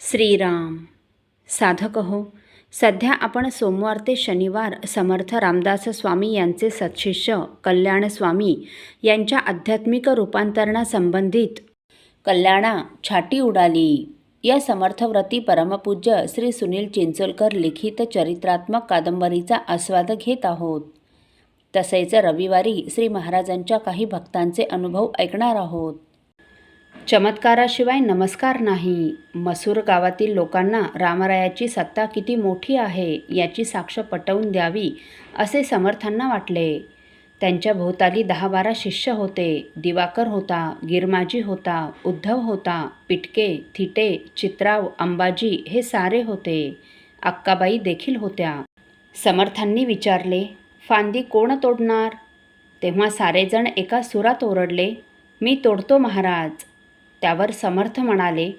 श्रीराम। साधक हो सध्या आपण सोमवार ते शनिवार समर्थ रामदास स्वामी यांचे सदशिष्य कल्याण स्वामी यांच्या आध्यात्मिक रूपांतरणासंबंधित कल्याणा छाटी उडाली. या समर्थव्रती परमपूज्य श्री सुनील चिंचोलकर लिखित चरित्रात्मक कादंबरीचा आस्वाद घेत आहोत. तसेच रविवारी श्री महाराजांच्या काही भक्तांचे अनुभव ऐकणार आहोत. चमत्काराशिवाय नमस्कार नाही. मसूर गावातील लोकांना रामरायाची सत्ता किती मोठी आहे याची साक्ष पटवून द्यावी असे समर्थांना वाटले. त्यांच्या भोवताली दहा बारा शिष्य होते. दिवाकर होता गिरमाजी होता उद्धव होता पिटके थिटे चित्राव अंबाजी हे सारे होते. अक्काबाई देखील होत्या. समर्थांनी विचारले फांदी कोण तोडणार? तेव्हा सारेजण एका सुरात ओरडले मी तोडतो महाराज. त्यावर समर्थ म्हणाले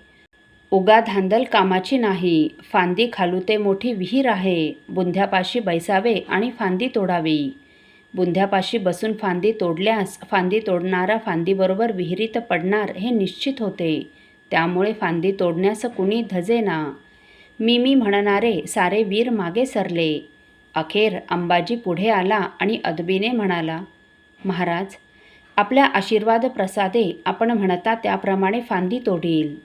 उगा धांदल कामाची नाही. फांदी खालू ते मोठी विहीर आहे. बुंध्यापाशी बैसावे आणि फांदी तोडावी. बुंध्यापाशी बसून फांदी तोडल्यास फांदी तोडणारा फांदीबरोबर विहिरीत पडणार हे निश्चित होते. त्यामुळे फांदी तोडण्यास कुणी धजेना. मी मी म्हणणारे सारे वीर मागे सरले. अखेर अंबाजी पुढे आला आणि अदबीने म्हणाला महाराज आपल्या आशीर्वाद प्रसादे आपण म्हणता त्याप्रमाणे फांदी तोडील.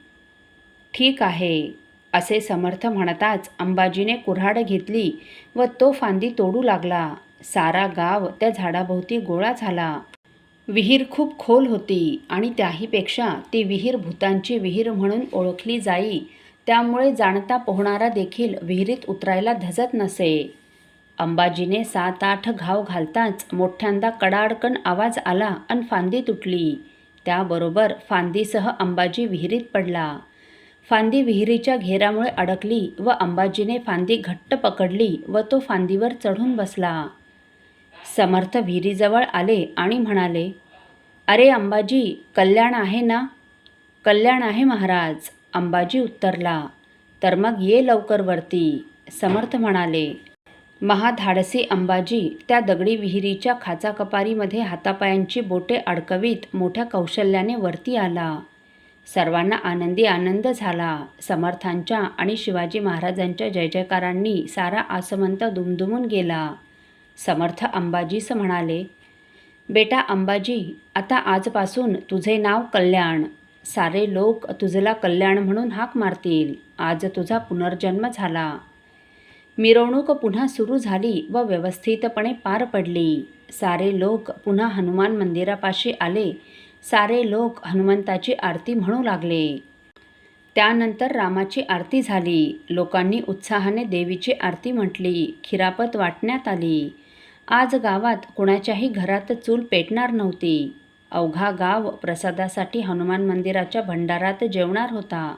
ठीक आहे असे समर्थ म्हणताच अंबाजीने कुऱ्हाड घेतली व तो फांदी तोडू लागला. सारा गाव त्या झाडाभोवती गोळा झाला. विहीर खूप खोल होती आणि त्याहीपेक्षा ती विहीर भूतांची विहीर म्हणून ओळखली जाई. त्यामुळे जाणता पोहणारा देखील विहिरीत उतरायला धजत नसे. अंबाजीने सात आठ घाव घालताच मोठ्यांदा कडाडकन आवाज आला अन फांदी तुटली. त्याबरोबर फांदीसह अंबाजी विहिरीत पडला. फांदी विहिरीच्या घेरामुळे अडकली व अंबाजीने फांदी घट्ट पकडली व तो फांदीवर चढून बसला. समर्थ विहिरीजवळ आले आणि म्हणाले अरे अंबाजी कल्याण आहे ना? कल्याण आहे महाराज. अंबाजी उत्तरला तर मग ये लवकर वरती. समर्थ म्हणाले महाधाडसी अंबाजी त्या दगडी विहिरीच्या खाचाकपारीमध्ये हातापायांची बोटे अडकवीत मोठ्या कौशल्याने वरती आला. सर्वांना आनंदी आनंद झाला. समर्थांच्या आणि शिवाजी महाराजांच्या जय जयकारांनी सारा आसमंत दुमदुमून गेला. समर्थ अंबाजीस म्हणाले बेटा अंबाजी आता आजपासून तुझे नाव कल्याण. सारे लोक तुझला कल्याण म्हणून हाक मारतील. आज तुझा पुनर्जन्म झाला. मिरवणूक पुन्हा सुरू झाली व व्यवस्थितपणे पार पडली. सारे लोक पुन्हा हनुमान मंदिरापाशी आले. सारे लोक हनुमंताची आरती म्हणू लागले. त्यानंतर रामाची आरती झाली. लोकांनी उत्साहाने देवीची आरती म्हटली. खिरापत वाटण्यात आली. आज गावात कुणाच्याही घरात चूल पेटणार नव्हती. अवघा गाव प्रसादासाठी हनुमान मंदिराच्या भंडारात जेवणार होता.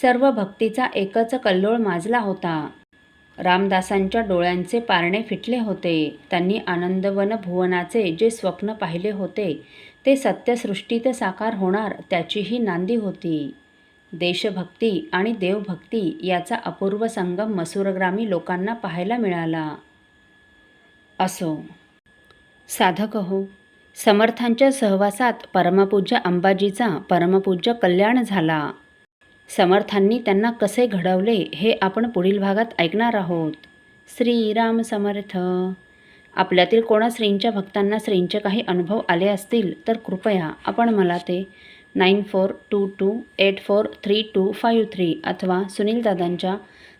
सर्व भक्तीचा एकच कल्लोळ माजला होता. रामदासांच्या डोळ्यांचे पारणे फिटले होते. त्यांनी आनंदवन भुवनाचे जे स्वप्न पाहिले होते ते सत्यसृष्टीत साकार होणार त्याचीही नांदी होती. देशभक्ती आणि देवभक्ती याचा अपूर्व संगम मसूरग्रामी लोकांना पाहायला मिळाला. असो. साधक हो. समर्थांच्या सहवासात परमपूज्य अंबाजीचा परमपूज्य कल्याण झाला. समर्थांनी त्यांना कसे घडवले हे आपण पुढील भागात ऐकणार आहोत. श्रीराम समर्थ. आपल्यातील कोणा श्रींच्या भक्तांना श्रींचे काही अनुभव आले असतील तर कृपया आपण मला ते nine four two two eight four three two five three अथवा सुनील दादांच्या